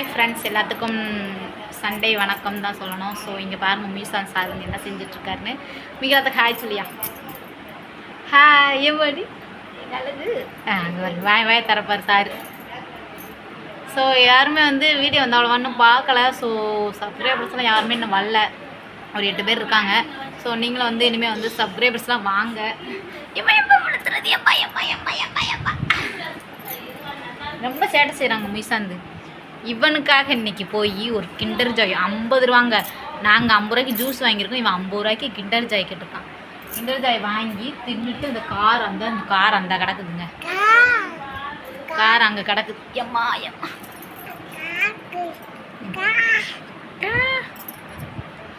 Hi friends எல்லாத்துக்கும் Sunday வணக்கம் தான் சொல்லணும். ஸோ இங்கே பாருங்க மீசான் சார் வந்து என்ன செஞ்சிட்ருக்காருன்னு. மிகாத்துக்கு ஹாய் சொல்லியா? ஹாய் எவ்வளி நல்லது. வாய் வாய் தரப்பார் சார் ஸோ யாருமே வந்து வீடியோ வந்து அவ்வளோ ஒன்றும் பார்க்கல. ஸோ சப்ஸ்கிரைபர்ஸ்லாம் யாருமே இன்னும் வரல. ஒரு எட்டு பேர் இருக்காங்க. ஸோ நீங்களும் வந்து இனிமேல் வந்து சப்ஸ்கிரைபர்ஸ்லாம் வாங்க. எம்மா எம்மா விழுத்துறது எம்மா எம்மா எம்மா எம்மா எம்மா ரொம்ப சேட்டை செய்கிறாங்க மீசாந்து இவனுக்காக இன்னைக்கு போய் ஒரு கிண்டர் ஜாய். ஐம்பது ரூபாங்க. நாங்கள் ஐம்பது ரூபாய்க்கு ஜூஸ் வாங்கியிருக்கோம். இவன் ஐம்பது ரூபாய்க்கு கிண்டர் ஜாய் கேட்டிருக்கான். கிண்டர் ஜாய் வாங்கி தின்னுட்டு இந்த கார் அந்த அந்த கார் அந்த கிடக்குதுங்க. கார் அங்கே கிடக்குது எம்மா எம்மா. அக்கா.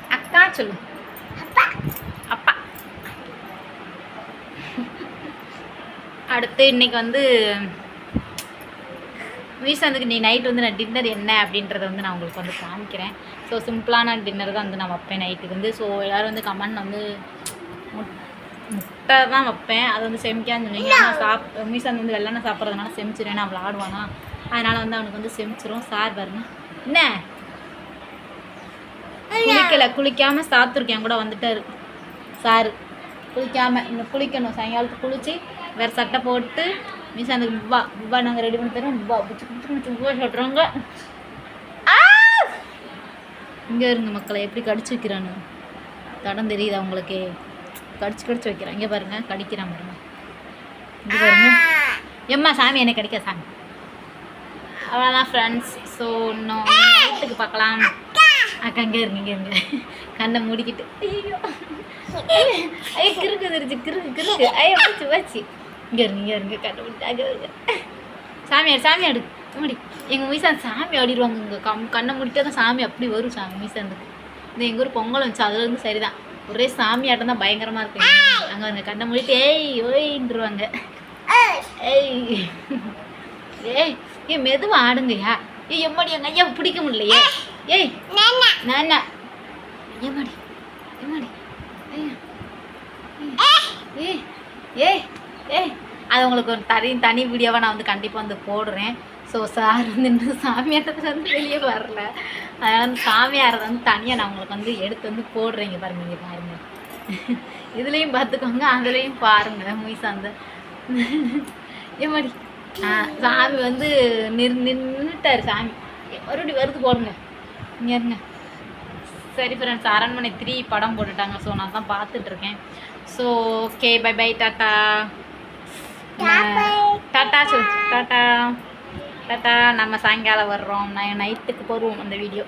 அக்கா சொல்லு. அப்பா. அடுத்து இன்னைக்கு வந்து வீசாந்துக்கு நீ நைட் வந்து நான் டின்னர் என்ன அப்படின்றத வந்து நான் உங்களுக்கு வந்து காமிக்கிறேன். ஸோ சிம்பிளான டின்னர் தான் வந்து நான் வைப்பேன் நைட்டுக்கு வந்து. ஸோ எல்லோரும் வந்து கமெண்ட் வந்து முட்- முட்டை தான் வைப்பேன். அது வந்து செமிக்கான்னு சொன்னீங்க. ஆனால் சாப் மீசாந்து வந்து வெள்ளனை சாப்பிட்றதுனால செமிச்சிருவேன். நான் விளாடுவானா அதனால் வந்து அவனுக்கு வந்து செமிச்சிரும். சார் பாருங்க. என்ன? குளிக்கலை. குளிக்காமல் சாப்பிட்ருக்கேன் கூட வந்துட்டாரு. சார் குளிக்காமல் இன்னும் குளிக்கணும். சாயங்காலத்துக்கு குளிச்சு வேறு சட்டை போட்டு மீஸ் அந்த புவா புவா நாங்கள் ரெடி பண்ணி தரோம். புவா புச்சு புச்சு புச்சு புவா சொல்கிறோங்க இங்கே இருங்க மக்களை எப்படி கடிச்சு வைக்கிறானு. தடம் தெரியுதா உங்களுக்கு? கடிச்சு கடிச்சு வைக்கிறான். இங்கே பாருங்க கடிக்கிறான் பாருங்க. இங்கே பாருங்க. எம்மா சாமி என்னை கடிக்க சாமி. அவ்வளோதான் ஃப்ரெண்ட்ஸ் ஸோ இன்னும் நைட்டுக்கு பார்க்கலாம். அக்கா! இங்கே இருங்க இங்கே இருங்க. கண்ணை மூடிக்கிட்டு. ஐயோ. ஐயோ கிறுக்கு தெரிஞ்சு கிறுக்கு கிறுக்கு. ஐயோ வச்சு வச்சு இங்கே இருங்க இங்கே இருங்க இருங்க. சாமியார் சாமியாடு முடி. எங்கள் மீசான் சாமி ஆடிடுவாங்க இங்கே. கம் கண்ணை மூடிட்டே தான் சாமி அப்படி வரும் சாமி மீசாந்துக்கு இந்த எங்கள் ஊர் பொங்கல் வந்துச்சு அதுல இருந்து சரிதான். ஒரே சாமி ஆட்டம் தான் பயங்கரமாக இருக்கும் அங்கே வந்து கண்ணை மூடிட்டு ஏய் ஓய்ன்றுவாங்க. ஏய். ஏய் ஏய் மெதுவா ஆடுங்கய்யா ஏய் எம்மாடி எங்கள் ஐயா பிடிக்க முடியலையே ஏய். நானா? எம்மாடி எம்மாடி. ஐயா. ஏய் ஏய் ஏய். அது உங்களுக்கு ஒரு தனி தனி வீடியோவாக நான் வந்து கண்டிப்பாக வந்து போடுறேன். ஸோ சார் வந்து இன்னும் சாமியாட்டத்துல வெளியே வரல. அதனால் வந்து சாமியாரை வந்து தனியாக நான் உங்களுக்கு வந்து எடுத்து வந்து போடுறேங்க பாருங்க இங்கே பாருங்க. இதுலேயும் பார்த்துக்கோங்க அதுலேயும் பாருங்க மீசாந்த ஏமாடி. ஆ சாமி வந்து நிர் நின்றுட்டார் சாமி. மறுபடியும் வருது போடுங்க. இங்கே இருங்க. சரி ஃப்ரெண்ட்ஸ் அரண்மனை த்ரீ படம் போட்டுட்டாங்க. ஸோ நான் தான் பார்த்துட்ருக்கேன் so okay bye bye tata tata. சொல் டாட்டா. டாட்டா நம்ம சாயங்காலம் வர்றோம். நான் நைட்டுக்கு போடுவோம் அந்த வீடியோ.